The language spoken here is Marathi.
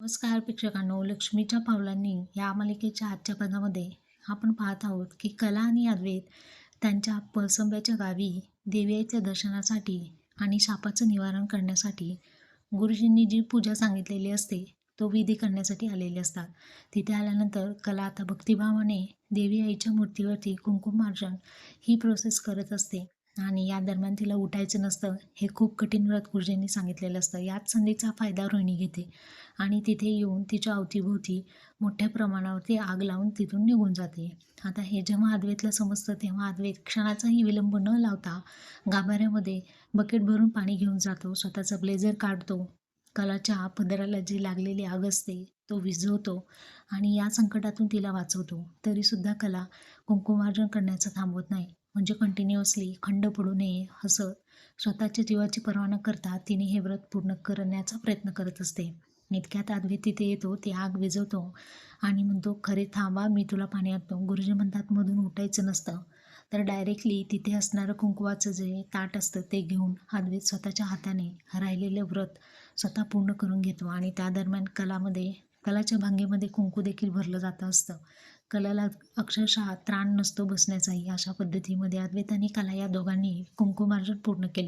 नमस्कार प्रेक्षकांनो लक्ष्मीच्या पावलांनी या मालिकेच्या आजच्या पदामध्ये आपण पाहत आहोत की कला आणि अद्वैत त्यांच्या पळसंब्याच्या गावी देवीच्या दर्शनासाठी आणि शापाचं निवारण करण्यासाठी गुरुजींनी जी पूजा सांगितलेली असते तो विधी करण्यासाठी आलेले असतात. तिथे आल्यानंतर कला आता भक्तिभावाने देवी आईच्या मूर्तीवरती कुंकुमार्जन ही प्रोसेस करत असते. आणि या दरम्यान तिला उठायचं नसतं हे खूप कठीण व्रत गुरुजींनी सांगितलेलं असतं. याच संधीचा फायदा रोहिणी घेते आणि तिथे येऊन तिच्या अवतीभोवती मोठ्या प्रमाणावरती आग लावून तिथून निघून जाते. आता हे जेव्हा अद्वैतला समजतं तेव्हा अद्वैत क्षणाचाही विलंब न लावता गाभाऱ्यामध्ये बकेट भरून पाणी घेऊन जातो. स्वतःचा ब्लेझर काढतो. कलाच्या पदराला जी लागलेली आग असते तो विझवतो आणि या संकटातून तिला वाचवतो. तरीसुद्धा कला कुंकुमार्जन करण्याचं थांबवत नाही. म्हणजे कंटिन्युअसली खंड पडू नये असं स्वतःच्या जीवाची पर्वा न करता तिने हे व्रत पूर्ण करण्याचा प्रयत्न करत असते. इतक्यात आदवी तिथे येतो ती आग विझवतो आणि म्हणतो खरे थांबा मी तुला पाणी आणतो. गुरुजी म्हणतात मधून उठायचं नसतं. तर डायरेक्टली तिथे असणारं कुंकवाचं जे ताट असतं ते घेऊन अद्वैत स्वतःच्या हाताने राहिलेले व्रत स्वतः पूर्ण करून घेतो. आणि त्या दरम्यान कलामध्ये कलाच्या भांगेमध्ये कुंकू देखील भरलं जातं असतं. कलाला अक्षरशः त्राण नसतो बसण्याचाही अशा पद्धतीमध्ये अद्वैत आणि कला या दोघांनी कुंकुमार्जन पूर्ण केले.